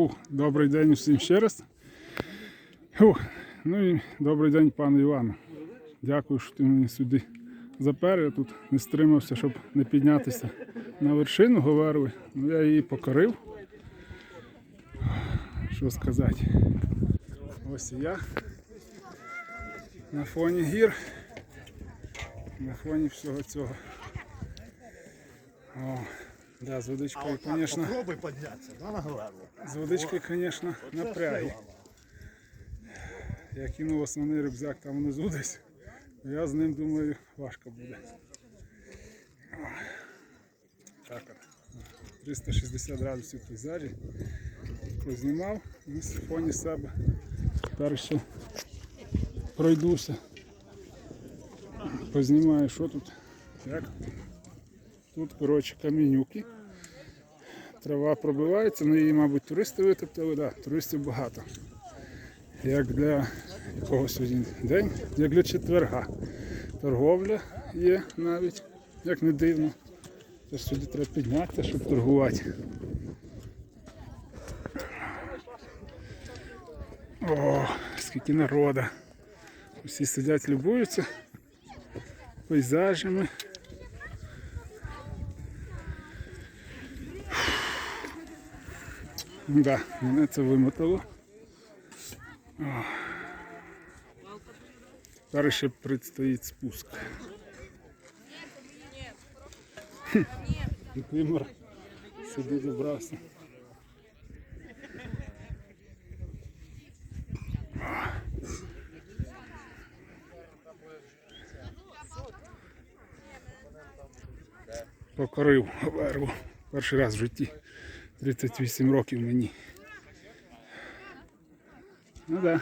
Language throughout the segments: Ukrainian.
Фух, добрий день усім ще раз. Фух, ну і добрий день пану Івану. Дякую, що ти мені сюди запер. Я тут не стримався, щоб не піднятися на вершину Говерви. Ну я її покорив. Що сказати? Ось і я. На фоні гір. На фоні всього цього. О, да, з водичкою, звісно. Попробуй подняться, да, на голову. З водичкою, звісно, напряги. Я кинув основний рюкзак там внизу десь. Я з ним думаю, важко буде. Так 360 градусів пейзажі. Познімав на фоні себе. Тепер ще пройдуся. Познімаю, що тут. Як. Тут, коротше, камінюки. Трава пробивається, ну її, мабуть, туристи витоптали, да, туристів багато. Як для якого сьогодні день, як для четверга. Торговля є навіть, як не дивно. Тож сюди треба піднятися, щоб торгувати. О, скільки народу. Усі сидять, любуються пейзажами. Да, мене це вимотало. Зараз ще предстоїть спуск. Вимор сюди добрався. Покорив верву. Перший раз в житті. 38 років мені. Ну да.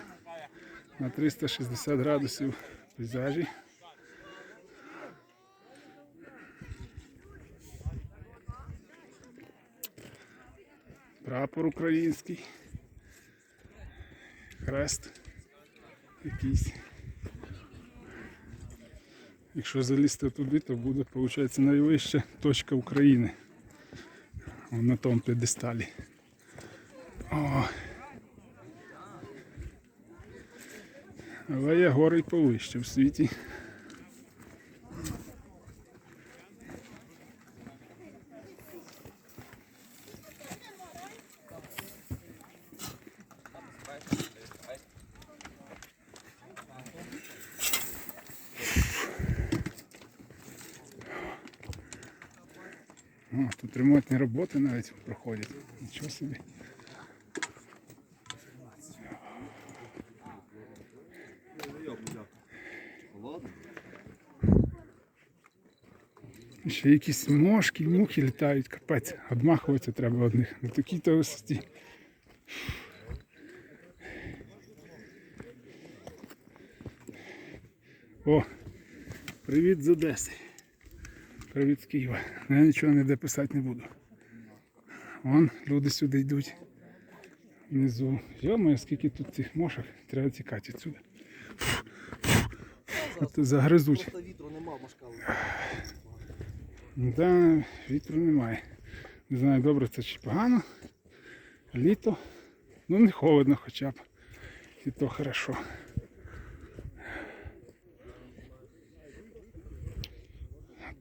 На 360 градусів пейзажі. Прапор український. Хрест якийсь. Якщо залізти туди, то буде, виходить, найвища точка України. На тому п'єдесталі. О. Але є гори повище в світі. О, тут ремонтні роботи навіть проходять. Нічого собі. Ще якісь мошки, мухи літають, капець. Обмахуватися треба одних на такій то висоті. О, привіт з Одеси. Привіт з Києва. Ну, Я нічого ніде писати не буду. Вон люди сюди йдуть. Внизу. Йома, скільки тут цих мошок, треба тікати відсюди. Загризуть. Просто вітру нема. Да, вітру немає. Не знаю, добре це чи погано. Літо. Ну не холодно хоча б. І то хорошо.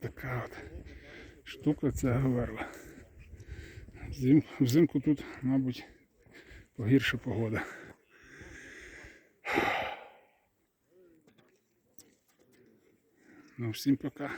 Така от штука ця говерла. Взим, взимку тут, мабуть, погірша погода. Ну, всім пока.